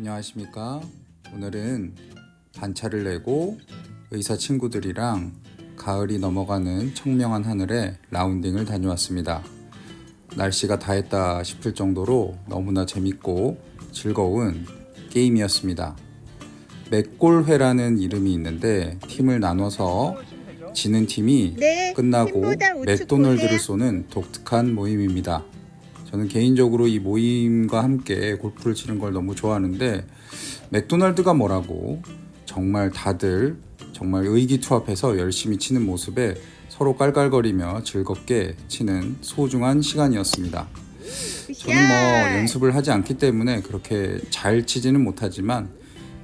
안녕하십니까. 오늘은 반차를 내고 의사 친구들이랑 가을이 넘어가는 청명한 하늘에 라운딩을 다녀왔습니다. 날씨가 다 했다 싶을 정도로 너무나 재밌고 즐거운 게임이었습니다. 맥골회라는 이름이 있는데 팀을 나눠서 지는 팀이 네, 끝나고 맥도널드를. 쏘는 독특한 모임입니다. 저는 개인적으로 이 모임과 함께 골프를 치는 걸 너무 좋아하는데 맥도날드가 뭐라고 정말 다들 정말 의기투합해서 열심히 치는 모습에 서로 깔깔거리며 즐겁게 치는 소중한 시간이었습니다. 저는 뭐 연습을 하지 않기 때문에 그렇게 잘 치지는 못하지만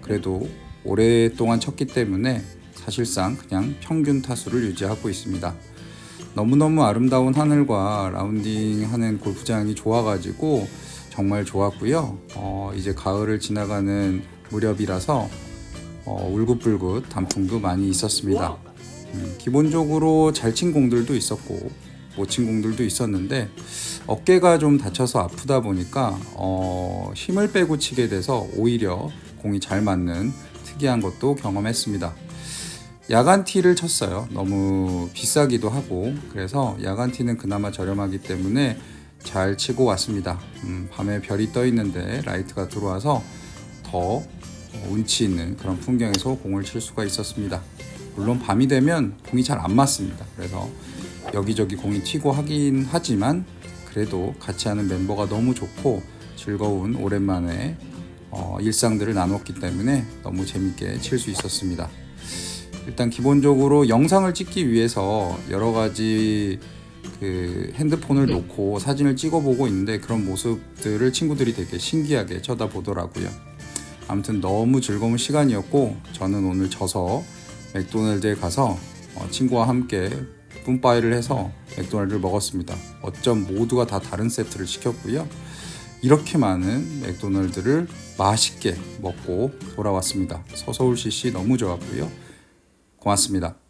그래도 오랫동안 쳤기 때문에 사실상 그냥 평균 타수를 유지하고 있습니다. 너무너무 아름다운 하늘과 라운딩하는 골프장이 좋아가지고 정말 좋았고요. 어, 이제 가을을 지나가는 무렵이라서 어, 울긋불긋 단풍도 많이 있었습니다. 음, 기본적으로 잘 친 공들도 있었고 못 친 공들도 있었는데 어깨가 좀 다쳐서 아프다 보니까 어, 힘을 빼고 치게 돼서 오히려 공이 잘 맞는 특이한 것도 경험했습니다. 야간 티를 쳤어요. 너무 비싸기도 하고 그래서 야간 티는 그나마 저렴하기 때문에 잘 치고 왔습니다. 음, 밤에 별이 떠 있는데 라이트가 들어와서 더 어, 운치 있는 그런 풍경에서 공을 칠 수가 있었습니다. 물론 밤이 되면 공이 잘 안 맞습니다. 그래서 여기저기 공이 튀고 하긴 하지만 그래도 같이 하는 멤버가 너무 좋고 즐거운 오랜만에 어, 일상들을 나눴기 때문에 너무 재밌게 칠 수 있었습니다. 일단 기본적으로 영상을 찍기 위해서 여러 가지 그 핸드폰을 놓고 사진을 찍어보고 있는데 그런 모습들을 친구들이 되게 신기하게 쳐다보더라고요. 아무튼 너무 즐거운 시간이었고 저는 오늘 져서 맥도날드에 가서 어, 친구와 함께 뿜빠이를 해서 맥도날드를 먹었습니다. 어쩜 모두가 다 다른 세트를 시켰고요. 이렇게 많은 맥도날드를 맛있게 먹고 돌아왔습니다. 서서울 CC 너무 좋았고요. 고맙습니다.